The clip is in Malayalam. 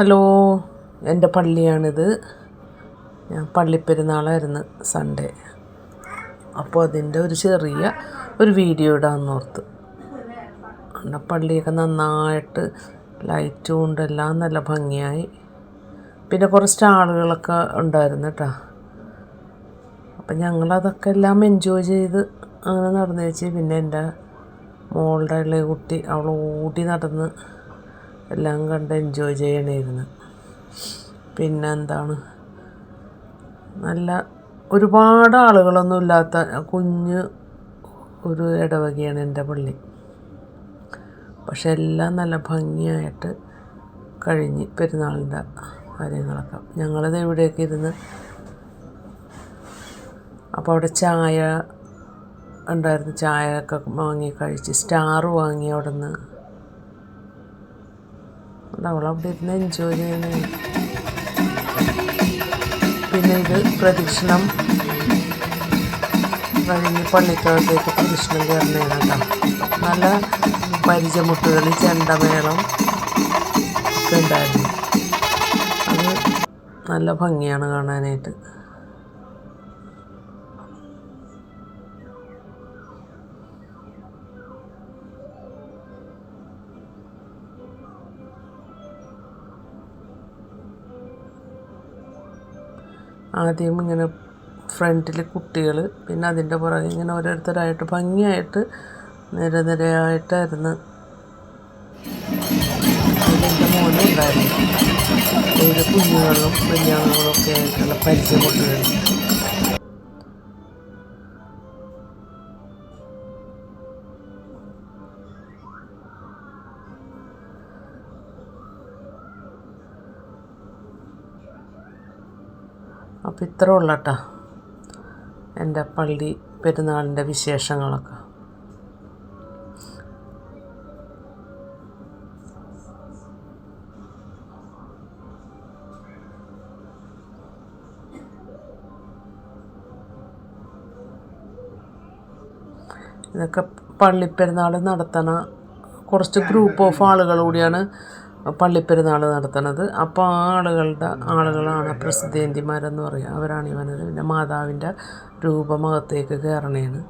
ഹലോ എന്റെ പള്ളിയാണിത്. ഞാൻ പള്ളിപ്പെരുന്നാളായിരുന്നു സൺഡേ. അപ്പോൾ അതിന്റെ ഒരു ചെറിയ ഒരു വീഡിയോ ഇടാമെന്ന് ഓർത്ത്. പള്ളിയൊക്കെ നന്നായിട്ട് ലൈറ്റും കൊണ്ട് എല്ലാം നല്ല ഭംഗിയായി. പിന്നെ കുറച്ച് ആളുകളൊക്കെ ഉണ്ടായിരുന്നു കേട്ടോ. അപ്പം ഞങ്ങളതൊക്കെ എല്ലാം എൻജോയ് ചെയ്ത് അങ്ങനെ നടന്നു വെച്ച് പിന്നെ എന്റെ മോളുടെ ഇളയ കുട്ടി അവൾ ഓടി നടന്ന് എല്ലാം കണ്ട് എൻജോയ് ചെയ്യണമായിരുന്നു പിന്നെ എന്താണ് നല്ല ഒരുപാട് ആളുകളൊന്നും ഇല്ലാത്ത കുഞ്ഞ് ഒരു ഇടവകയാണ് എന്റെ പള്ളി. പക്ഷെ എല്ലാം നല്ല ഭംഗിയായിട്ട് കഴിഞ്ഞ് പെരുന്നാളിന്റെ കാര്യങ്ങളൊക്കെ. ഞങ്ങളിത് ഇവിടെയൊക്കെ ഇരുന്ന്? അപ്പോൾ അവിടെ ചായ ഉണ്ടായിരുന്നു. ചായ ഒക്കെ വാങ്ങി കഴിച്ച് സ്റ്റാർ വാങ്ങി അവിടെ നിന്ന് അവളവിടെ ഇരുന്ന് എൻജോയ് ചെയ്യണേ പിന്നെ ഇത് പ്രദക്ഷിണം. കഴിഞ്ഞ് പള്ളിക്കകത്തേക്ക് പ്രദക്ഷിണം കയറുന്നതാണ് കേട്ടോ. നല്ല പരിചമുട്ടുകൾ ചെണ്ടമേളം ഒക്കെ ഉണ്ടായിരുന്നു. അത് നല്ല ഭംഗിയാണ് കാണാനായിട്ട്. ആദ്യം ഇങ്ങനെ ഫ്രണ്ടിൽ കുട്ടികൾ പിന്നെ അതിന്റെ പുറകെ ഇങ്ങനെ ഓരോരുത്തരായിട്ട് ഭംഗിയായിട്ട് നിരനിരയായിട്ടായിരുന്നു അതിന്റെ മോനും ഉണ്ടായിരുന്നു. ഏത് കുഞ്ഞുങ്ങളും കുഞ്ഞുങ്ങളും ഒക്കെ ആയിട്ടുള്ള പരിചയമുട്ടുകൾ അപ്പോൾ ഇത്ര ഉള്ളട്ടാ എന്റെ പള്ളി പെരുന്നാളിന്റെ വിശേഷങ്ങളൊക്കെ. ഇതൊക്കെ പള്ളിപ്പെരുന്നാൾ നടത്തണ കുറച്ച് ഗ്രൂപ്പ് ഓഫ് ആളുകൾ കൂടിയാണ്. പള്ളിപ്പെരുന്നാൾ നടത്തണത് അപ്പോൾ ആ ആളുകളുടെ ആളുകളാണ് പ്രസിദ്ധേന്തിമാരെന്ന് പറയുക അവരാണ് ഇവനത് പിന്നെ മാതാവിന്റെ രൂപമകത്തേക്ക് കയറണേണ്